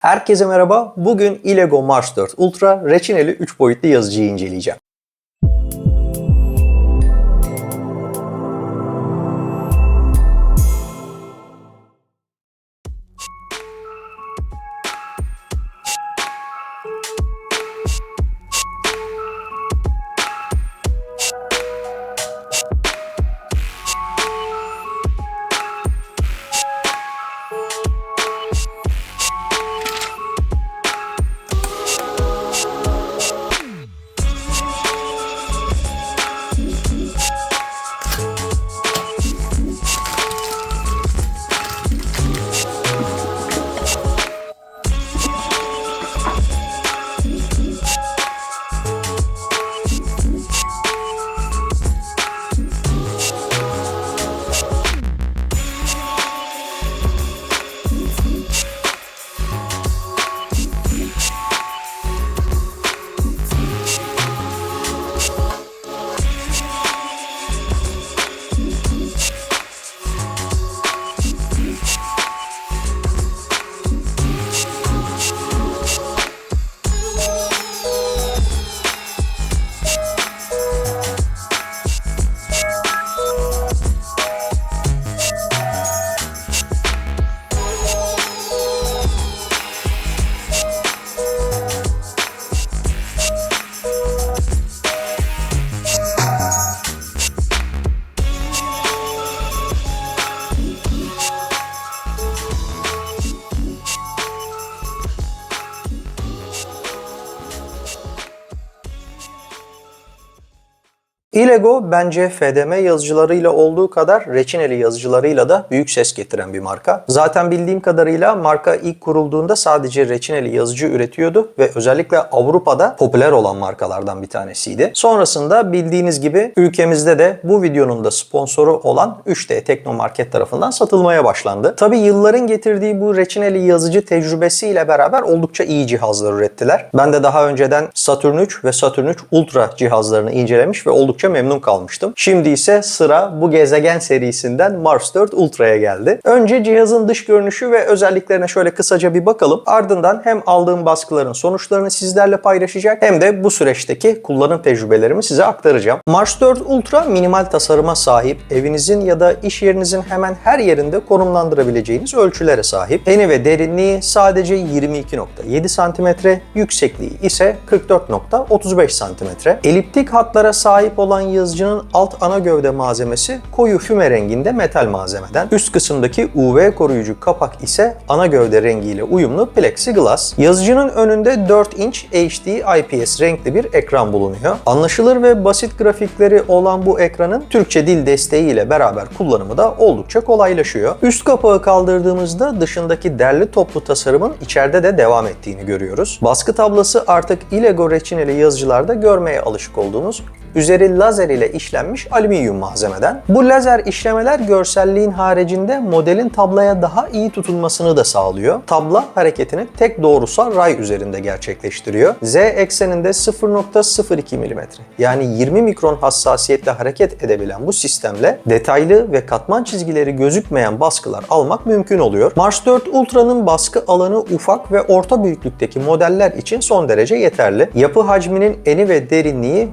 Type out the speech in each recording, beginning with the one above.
Herkese merhaba. Bugün Illego Mars 4 Ultra reçineli 3 boyutlu yazıcıyı inceleyeceğim. Illego bence FDM yazıcılarıyla olduğu kadar reçineli yazıcılarıyla da büyük ses getiren bir marka. Zaten bildiğim kadarıyla marka ilk kurulduğunda sadece reçineli yazıcı üretiyordu ve özellikle Avrupa'da popüler olan markalardan bir tanesiydi. Sonrasında bildiğiniz gibi ülkemizde de bu videonun da sponsoru olan 3D Teknomarket tarafından satılmaya başlandı. Tabi yılların getirdiği bu reçineli yazıcı tecrübesiyle beraber oldukça iyi cihazlar ürettiler. Ben de daha önceden Saturn 3 ve Saturn 3 Ultra cihazlarını incelemiş ve oldukça memnun kalmıştım. Şimdi ise sıra bu gezegen serisinden Mars 4 Ultra'ya geldi. Önce cihazın dış görünüşü ve özelliklerine şöyle kısaca bir bakalım. Ardından hem aldığım baskıların sonuçlarını sizlerle paylaşacak hem de bu süreçteki kullanım tecrübelerimi size aktaracağım. Mars 4 Ultra minimal tasarıma sahip, evinizin ya da iş yerinizin hemen her yerinde konumlandırabileceğiniz ölçülere sahip. Eni ve derinliği sadece 22.7 cm, yüksekliği ise 44.35 cm. Eliptik hatlara sahip olan yazıcının alt ana gövde malzemesi koyu füme renginde metal malzemeden. Üst kısımdaki UV koruyucu kapak ise ana gövde rengiyle uyumlu plexiglass. Yazıcının önünde 4 inç HD IPS renkli bir ekran bulunuyor. Anlaşılır ve basit grafikleri olan bu ekranın Türkçe dil desteğiyle beraber kullanımı da oldukça kolaylaşıyor. Üst kapağı kaldırdığımızda dışındaki derli toplu tasarımın içeride de devam ettiğini görüyoruz. Baskı tablası artık Illego reçineli yazıcılarda görmeye alışık olduğumuz üzeri lazer ile işlenmiş alüminyum malzemeden. Bu lazer işlemeler görselliğin haricinde modelin tablaya daha iyi tutulmasını da sağlıyor. Tabla hareketini tek doğrusal ray üzerinde gerçekleştiriyor. Z ekseninde 0.02 mm yani 20 mikron hassasiyetle hareket edebilen bu sistemle detaylı ve katman çizgileri gözükmeyen baskılar almak mümkün oluyor. Mars 4 Ultra'nın baskı alanı ufak ve orta büyüklükteki modeller için son derece yeterli. Yapı hacminin eni ve derinliği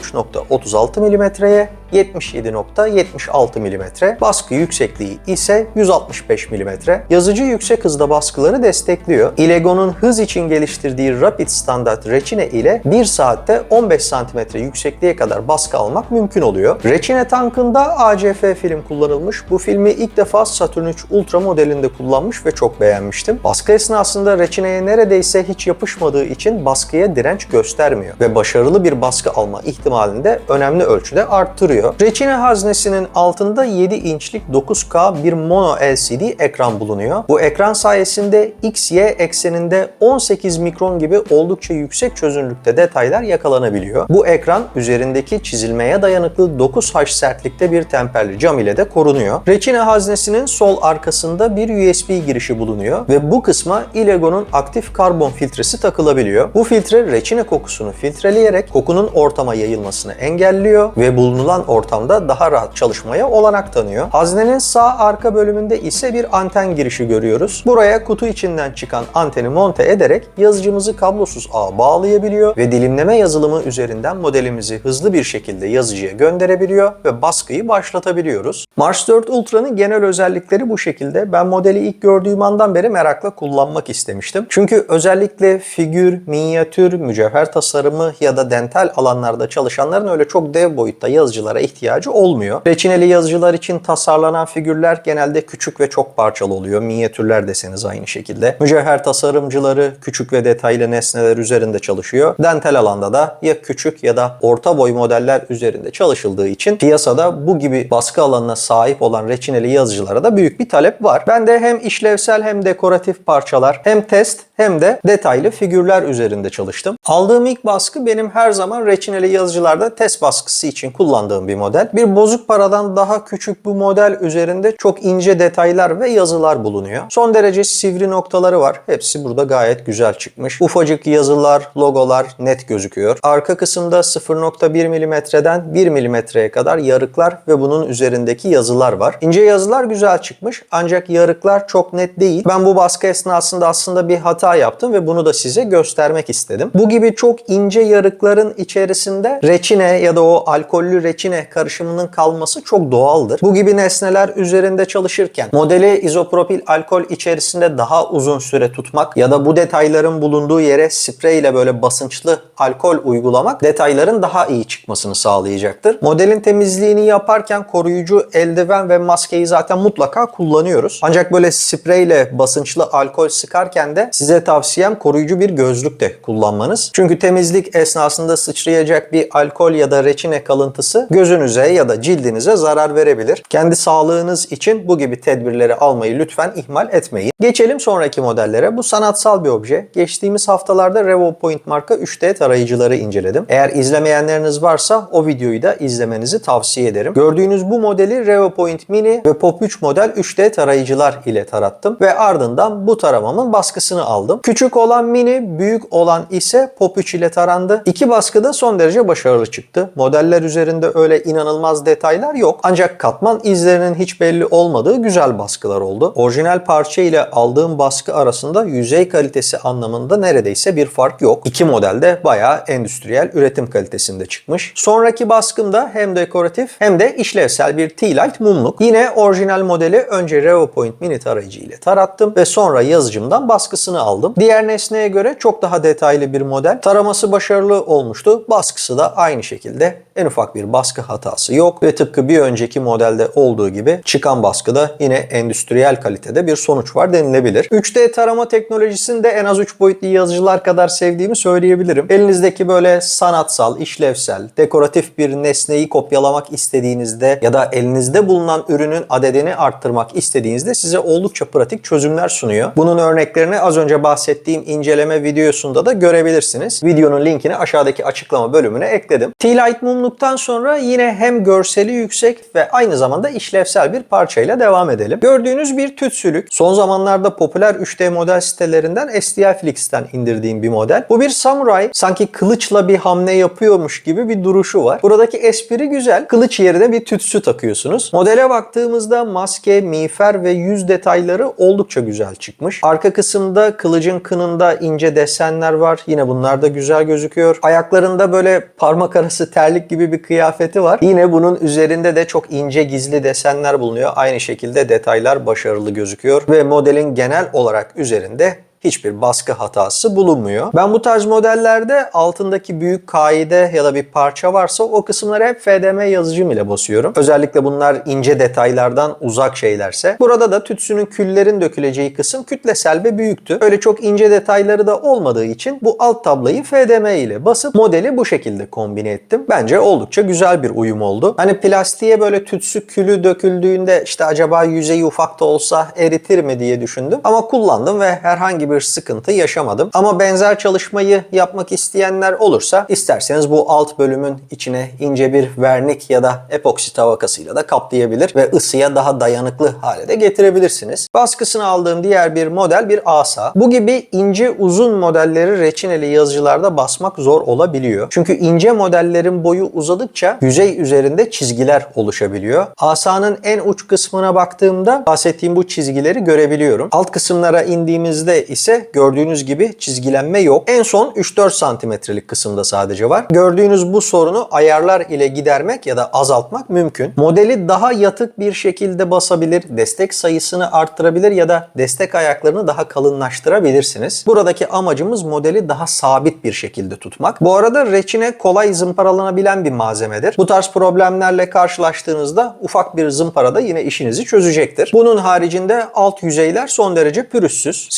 153.36 mm'ye 77.76 mm. Baskı yüksekliği ise 165 mm. Yazıcı yüksek hızda baskıları destekliyor.Illego'nun hız için geliştirdiği Rapid Standard reçine ile 1 saatte 15 cm yüksekliğe kadar baskı almak mümkün oluyor. Reçine tankında ACF film kullanılmış. Bu filmi ilk defa Saturn 3 Ultra modelinde kullanmış ve çok beğenmiştim. Baskı esnasında reçineye neredeyse hiç yapışmadığı için baskıya direnç göstermiyor ve başarılı bir baskı alma ihtimalini de önemli ölçüde arttırıyor oluyor. Reçine haznesinin altında 7 inçlik 9K bir mono LCD ekran bulunuyor. Bu ekran sayesinde X-Y ekseninde 18 mikron gibi oldukça yüksek çözünürlükte detaylar yakalanabiliyor. Bu ekran üzerindeki çizilmeye dayanıklı 9H sertlikte bir temperli cam ile de korunuyor. Reçine haznesinin sol arkasında bir USB girişi bulunuyor ve bu kısmaIllego'nun aktif karbon filtresi takılabiliyor. Bu filtre reçine kokusunu filtreleyerek kokunun ortama yayılmasını engelliyor ve bulunulan ortamda daha rahat çalışmaya olanak tanıyor. Haznenin sağ arka bölümünde ise bir anten girişi görüyoruz. Buraya kutu içinden çıkan anteni monte ederek yazıcımızı kablosuz ağa bağlayabiliyor ve dilimleme yazılımı üzerinden modelimizi hızlı bir şekilde yazıcıya gönderebiliyor ve baskıyı başlatabiliyoruz. Mars 4 Ultra'nın genel özellikleri bu şekilde. Ben modeli ilk gördüğüm andan beri merakla kullanmak istemiştim. Çünkü özellikle figür, minyatür, mücevher tasarımı ya da dental alanlarda çalışanların öyle çok dev boyutta yazıcılara ihtiyacı olmuyor. Reçineli yazıcılar için tasarlanan figürler genelde küçük ve çok parçalı oluyor. Minyatürler deseniz aynı şekilde. Mücevher tasarımcıları küçük ve detaylı nesneler üzerinde çalışıyor. Dental alanda da ya küçük ya da orta boy modeller üzerinde çalışıldığı için piyasada bu gibi baskı alanına sahip olan reçineli yazıcılara da büyük bir talep var. Ben de hem işlevsel hem dekoratif parçalar hem test hem de detaylı figürler üzerinde çalıştım. Aldığım ilk baskı benim her zaman reçineli yazıcılarda test baskısı için kullandığım bir model. Bir bozuk paradan daha küçük bu model üzerinde çok ince detaylar ve yazılar bulunuyor. Son derece sivri noktaları var. Hepsi burada gayet güzel çıkmış. Ufacık yazılar, logolar net gözüküyor. Arka kısımda 0.1 milimetreden 1 milimetreye kadar yarıklar ve bunun üzerindeki yazılar var. İnce yazılar güzel çıkmış ancak yarıklar çok net değil. Ben bu baskı esnasında aslında bir hata yaptım ve bunu da size göstermek istedim. Bu gibi çok ince yarıkların içerisinde reçine ya da o alkollü reçine karışımının kalması çok doğaldır. Bu gibi nesneler üzerinde çalışırken modeli izopropil alkol içerisinde daha uzun süre tutmak ya da bu detayların bulunduğu yere sprey ile böyle basınçlı alkol uygulamak detayların daha iyi çıkmasını sağlayacaktır. Modelin temizliğini yaparken koruyucu eldiven ve maskeyi zaten mutlaka kullanıyoruz. Ancak böyle sprey ile basınçlı alkol sıkarken de size tavsiyem koruyucu bir gözlük de kullanmanız. Çünkü temizlik esnasında sıçrayacak bir alkol ya da reçine kalıntısı gözünüze ya da cildinize zarar verebilir. Kendi sağlığınız için bu gibi tedbirleri almayı lütfen ihmal etmeyin. Geçelim sonraki modellere. Bu sanatsal bir obje. Geçtiğimiz haftalarda Revo Point marka 3D tarayıcıları inceledim. Eğer izlemeyenleriniz varsa o videoyu da izlemenizi tavsiye ederim. Gördüğünüz bu modeli Revo Point Mini ve Pop 3 model 3D tarayıcılar ile tarattım ve ardından bu taramamın baskısını aldım. Küçük olan Mini, büyük olan ise Pop 3 ile tarandı. İki baskı da son derece başarılı çıktı. Modeller üzerinde öyle inanılmaz detaylar yok. Ancak katman izlerinin hiç belli olmadığı güzel baskılar oldu. Orijinal parça ile aldığım baskı arasında yüzey kalitesi anlamında neredeyse bir fark yok. İki model de bayağı endüstriyel üretim kalitesinde çıkmış. Sonraki baskımda hem dekoratif hem de işlevsel bir T-Light mumluk. Yine orijinal modeli önce Revo Point mini tarayıcı ile tarattım ve sonra yazıcımdan baskısını aldım. Diğer nesneye göre çok daha detaylı bir model. Taraması başarılı olmuştu. Baskısı da aynı şekilde en ufak bir baskı hatası yok ve tıpkı bir önceki modelde olduğu gibi çıkan baskıda yine endüstriyel kalitede bir sonuç var denilebilir. 3D tarama teknolojisinde en az 3 boyutlu yazıcılar kadar sevdiğimi söyleyebilirim. Elinizdeki böyle sanatsal, işlevsel, dekoratif bir nesneyi kopyalamak istediğinizde ya da elinizde bulunan ürünün adedini arttırmak istediğinizde size oldukça pratik çözümler sunuyor. Bunun örneklerini az önce bahsettiğim inceleme videosunda da görebilirsiniz. Videonun linkini aşağıdaki açıklama bölümüne ekledim. T-Light mumluktan sonra yine hem görseli yüksek ve aynı zamanda işlevsel bir parçayla devam edelim. Gördüğünüz bir tütsülük. Son zamanlarda popüler 3D model sitelerinden STIFlix'ten indirdiğim bir model. Bu bir samuray. Sanki kılıçla bir hamle yapıyormuş gibi bir duruşu var. Buradaki espri güzel. Kılıç yerine bir tütsü takıyorsunuz. Modele baktığımızda maske, miğfer ve yüz detayları oldukça güzel çıkmış. Arka kısımda kılıcın kınında ince desenler var. Yine bunlar da güzel gözüküyor. Ayaklarında böyle parmak arası terlik gibi bir kıyafeti var. Yine bunun üzerinde de çok ince gizli desenler bulunuyor. Aynı şekilde detaylar başarılı gözüküyor ve modelin genel olarak üzerinde hiçbir baskı hatası bulunmuyor. Ben bu tarz modellerde altındaki büyük kaide ya da bir parça varsa o kısımları hep FDM yazıcım ile basıyorum. Özellikle bunlar ince detaylardan uzak şeylerse. Burada da tütsünün küllerin döküleceği kısım kütlesel ve büyüktü. Öyle çok ince detayları da olmadığı için bu alt tablayı FDM ile basıp modeli bu şekilde kombine ettim. Bence oldukça güzel bir uyum oldu. Hani plastiğe böyle tütsü külü döküldüğünde işte acaba yüzeyi ufak da olsa eritir mi diye düşündüm. Ama kullandım ve herhangi bir sıkıntı yaşamadım. Ama benzer çalışmayı yapmak isteyenler olursa isterseniz bu alt bölümün içine ince bir vernik ya da epoksi tabakasıyla da kaplayabilir ve ısıya daha dayanıklı hale de getirebilirsiniz. Baskısını aldığım diğer bir model bir asa. Bu gibi ince uzun modelleri reçineli yazıcılarda basmak zor olabiliyor. Çünkü ince modellerin boyu uzadıkça yüzey üzerinde çizgiler oluşabiliyor. Asanın en uç kısmına baktığımda bahsettiğim bu çizgileri görebiliyorum. Alt kısımlara indiğimizde ise gördüğünüz gibi çizgilenme yok. En son 3-4 santimetrelik kısımda sadece var. Gördüğünüz bu sorunu ayarlar ile gidermek ya da azaltmak mümkün. Modeli daha yatık bir şekilde basabilir, destek sayısını arttırabilir ya da destek ayaklarını daha kalınlaştırabilirsiniz. Buradaki amacımız modeli daha sabit bir şekilde tutmak. Bu arada reçine kolay zımparalanabilen bir malzemedir. Bu tarz problemlerle karşılaştığınızda ufak bir zımpara da yine işinizi çözecektir. Bunun haricinde alt yüzeyler son derece pürüzsüz.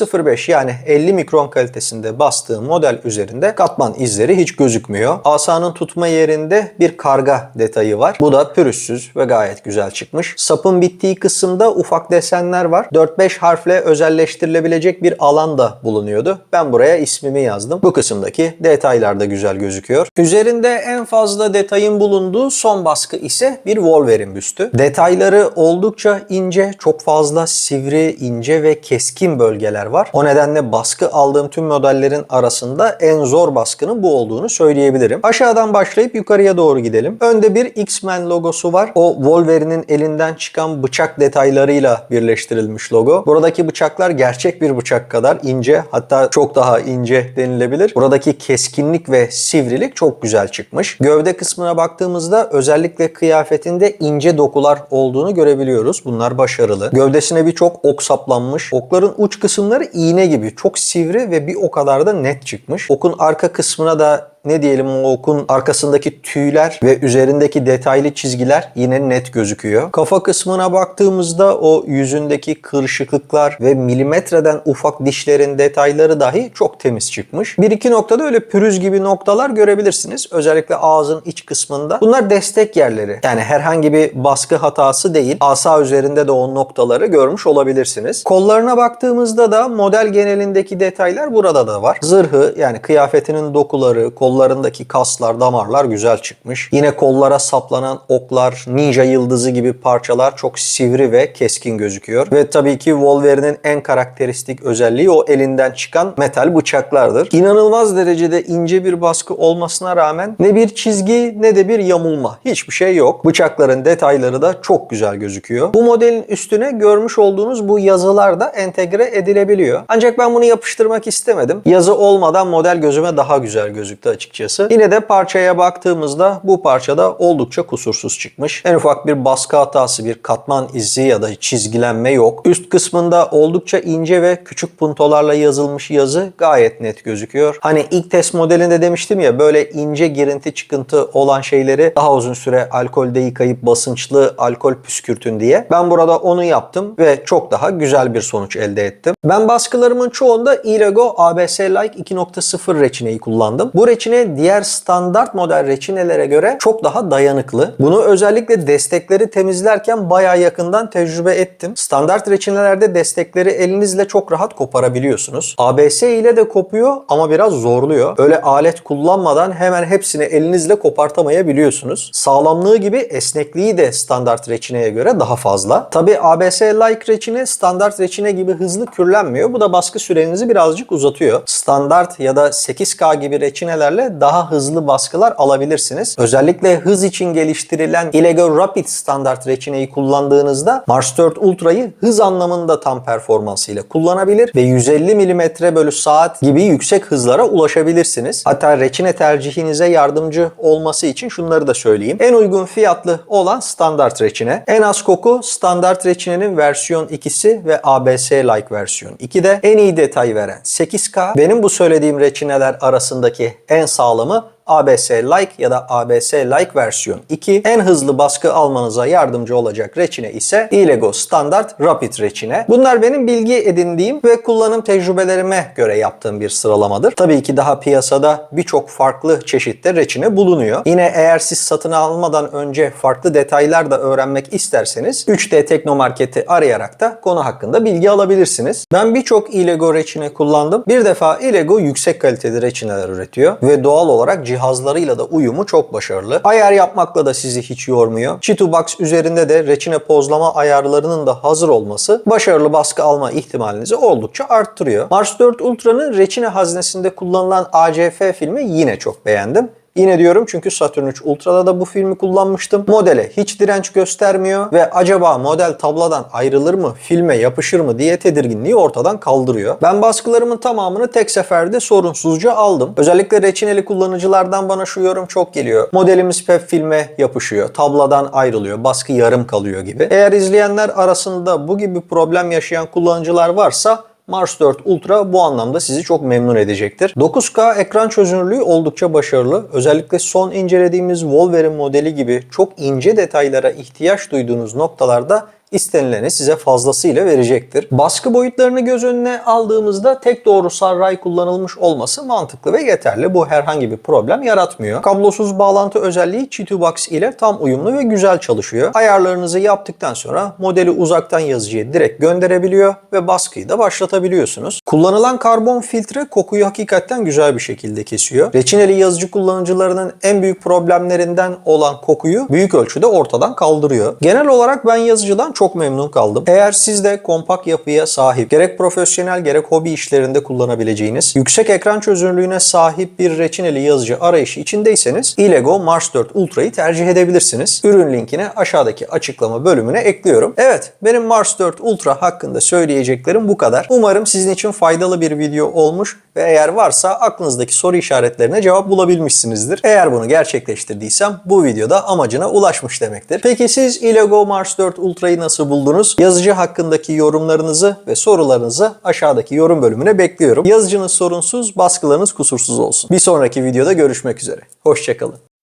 0.05 yani 50 mikron kalitesinde bastığım model üzerinde katman izleri hiç gözükmüyor. Asanın tutma yerinde bir karga detayı var. Bu da pürüzsüz ve gayet güzel çıkmış. Sapın bittiği kısımda ufak desenler var. 4-5 harfle özelleştirilebilecek bir alan da bulunuyordu. Ben buraya ismimi yazdım. Bu kısımdaki detaylar da güzel gözüküyor. Üzerinde en fazla detayın bulunduğu son baskı ise bir Wolverine büstü. Detayları oldukça ince, çok fazla sivri, ince ve keskin bölgeler var. O nedenle baskı aldığım tüm modellerin arasında en zor baskının bu olduğunu söyleyebilirim. Aşağıdan başlayıp yukarıya doğru gidelim. Önde bir X-Men logosu var. O Wolverine'in elinden çıkan bıçak detaylarıyla birleştirilmiş logo. Buradaki bıçaklar gerçek bir bıçak kadar ince hatta çok daha ince denilebilir. Buradaki keskinlik ve sivrilik çok güzel çıkmış. Gövde kısmına baktığımızda özellikle kıyafetinde ince dokular olduğunu görebiliyoruz. Bunlar başarılı. Gövdesine birçok ok saplanmış. Okların uç kısımları iğne gibi çok sivri ve bir o kadar da net çıkmış. Okun arka kısmına da ne diyelim o okun arkasındaki tüyler ve üzerindeki detaylı çizgiler yine net gözüküyor. Kafa kısmına baktığımızda o yüzündeki kırışıklıklar ve milimetreden ufak dişlerin detayları dahi çok temiz çıkmış. Bir iki noktada öyle pürüz gibi noktalar görebilirsiniz. Özellikle ağzın iç kısmında. Bunlar destek yerleri. Yani herhangi bir baskı hatası değil. Asa üzerinde de o noktaları görmüş olabilirsiniz. Kollarına baktığımızda da model genelindeki detaylar burada da var. Zırhı yani kıyafetinin dokuları, kol kollarındaki kaslar, damarlar güzel çıkmış. Yine kollara saplanan oklar, ninja yıldızı gibi parçalar çok sivri ve keskin gözüküyor. Ve tabii ki Wolverine'in en karakteristik özelliği o elinden çıkan metal bıçaklardır. İnanılmaz derecede ince bir baskı olmasına rağmen ne bir çizgi ne de bir yamulma. Hiçbir şey yok. Bıçakların detayları da çok güzel gözüküyor. Bu modelin üstüne görmüş olduğunuz bu yazılar da entegre edilebiliyor. Ancak ben bunu yapıştırmak istemedim. Yazı olmadan model gözüme daha güzel gözüktü açıkçası açıkçası. Yine de parçaya baktığımızda bu parçada oldukça kusursuz çıkmış. En ufak bir baskı hatası, bir katman izi ya da çizgilenme yok. Üst kısmında oldukça ince ve küçük puntolarla yazılmış yazı gayet net gözüküyor. Hani ilk test modelinde demiştim ya böyle ince girinti çıkıntı olan şeyleri daha uzun süre alkolde yıkayıp basınçlı alkol püskürtün diye. Ben burada onu yaptım ve çok daha güzel bir sonuç elde ettim. Ben baskılarımın çoğunda Ilego ABS Like 2.0 reçineyi kullandım. Bu reçine diğer standart model reçinelere göre çok daha dayanıklı. Bunu özellikle destekleri temizlerken bayağı yakından tecrübe ettim. Standart reçinelerde destekleri elinizle çok rahat koparabiliyorsunuz. ABS ile de kopuyor ama biraz zorluyor. Öyle alet kullanmadan hemen hepsini elinizle kopartamayabiliyorsunuz. Sağlamlığı gibi esnekliği de standart reçineye göre daha fazla. Tabi ABS like reçine standart reçine gibi hızlı kürlenmiyor. Bu da baskı sürenizi birazcık uzatıyor. Standart ya da 8K gibi reçinelerle daha hızlı baskılar alabilirsiniz. Özellikle hız için geliştirilen Illego Rapid standart reçineyi kullandığınızda Mars 4 Ultra'yı hız anlamında tam performansıyla kullanabilir ve 150 mm bölü saat gibi yüksek hızlara ulaşabilirsiniz. Hatta reçine tercihinize yardımcı olması için şunları da söyleyeyim. En uygun fiyatlı olan standart reçine. En az koku standart reçinenin versiyon 2'si ve ABS like versiyon 2'de. En iyi detay veren 8K. Benim bu söylediğim reçineler arasındaki en sağlamı ABS Like ya da ABS Like versiyon 2. En hızlı baskı almanıza yardımcı olacak reçine ise Ilego Standard Rapid reçine. Bunlar benim bilgi edindiğim ve kullanım tecrübelerime göre yaptığım bir sıralamadır. Tabii ki daha piyasada birçok farklı çeşitte reçine bulunuyor. Yine eğer siz satın almadan önce farklı detaylar da öğrenmek isterseniz 3D Teknomarket'i arayarak da konu hakkında bilgi alabilirsiniz. Ben birçok Ilego reçine kullandım. Bir defa Ilego yüksek kaliteli reçineler üretiyor ve doğal olarak cihazlarıyla da uyumu çok başarılı. Ayar yapmakla da sizi hiç yormuyor. Chitubox üzerinde de reçine pozlama ayarlarının da hazır olması başarılı baskı alma ihtimalinizi oldukça arttırıyor. Mars 4 Ultra'nın reçine haznesinde kullanılan ACF filmi yine çok beğendim. Yine diyorum çünkü Saturn 3 Ultra'da da bu filmi kullanmıştım. Modele hiç direnç göstermiyor ve acaba model tabladan ayrılır mı, filme yapışır mı diye tedirginliği ortadan kaldırıyor. Ben baskılarımın tamamını tek seferde sorunsuzca aldım. Özellikle reçineli kullanıcılardan bana şu yorum çok geliyor. Modelimiz PEP filme yapışıyor, tabladan ayrılıyor, baskı yarım kalıyor gibi. Eğer izleyenler arasında bu gibi problem yaşayan kullanıcılar varsa Mars 4 Ultra bu anlamda sizi çok memnun edecektir. 9K ekran çözünürlüğü oldukça başarılı. Özellikle son incelediğimiz Wolverine modeli gibi çok ince detaylara ihtiyaç duyduğunuz noktalarda istenileni size fazlasıyla verecektir. Baskı boyutlarını göz önüne aldığımızda tek doğru sarray kullanılmış olması mantıklı ve yeterli. Bu herhangi bir problem yaratmıyor. Kablosuz bağlantı özelliği Chitubox ile tam uyumlu ve güzel çalışıyor. Ayarlarınızı yaptıktan sonra modeli uzaktan yazıcıya direkt gönderebiliyor ve baskıyı da başlatabiliyorsunuz. Kullanılan karbon filtre kokuyu hakikaten güzel bir şekilde kesiyor. Reçineli yazıcı kullanıcılarının en büyük problemlerinden olan kokuyu büyük ölçüde ortadan kaldırıyor. Genel olarak ben yazıcıdan çok memnun kaldım. Eğer siz de kompakt yapıya sahip, gerek profesyonel gerek hobi işlerinde kullanabileceğiniz, yüksek ekran çözünürlüğüne sahip bir reçineli yazıcı arayışı içindeyseniz Ilego Mars 4 Ultra'yı tercih edebilirsiniz. Ürün linkini aşağıdaki açıklama bölümüne ekliyorum. Evet, benim Mars 4 Ultra hakkında söyleyeceklerim bu kadar. Umarım sizin için faydalı bir video olmuş ve eğer varsa aklınızdaki soru işaretlerine cevap bulabilmişsinizdir. Eğer bunu gerçekleştirdiysem bu videoda amacına ulaşmış demektir. Peki siz Ilego Mars 4 Ultra'yı nasıl buldunuz? Yazıcı hakkındaki yorumlarınızı ve sorularınızı aşağıdaki yorum bölümüne bekliyorum. Yazıcınız sorunsuz, baskılarınız kusursuz olsun. Bir sonraki videoda görüşmek üzere. Hoşçakalın.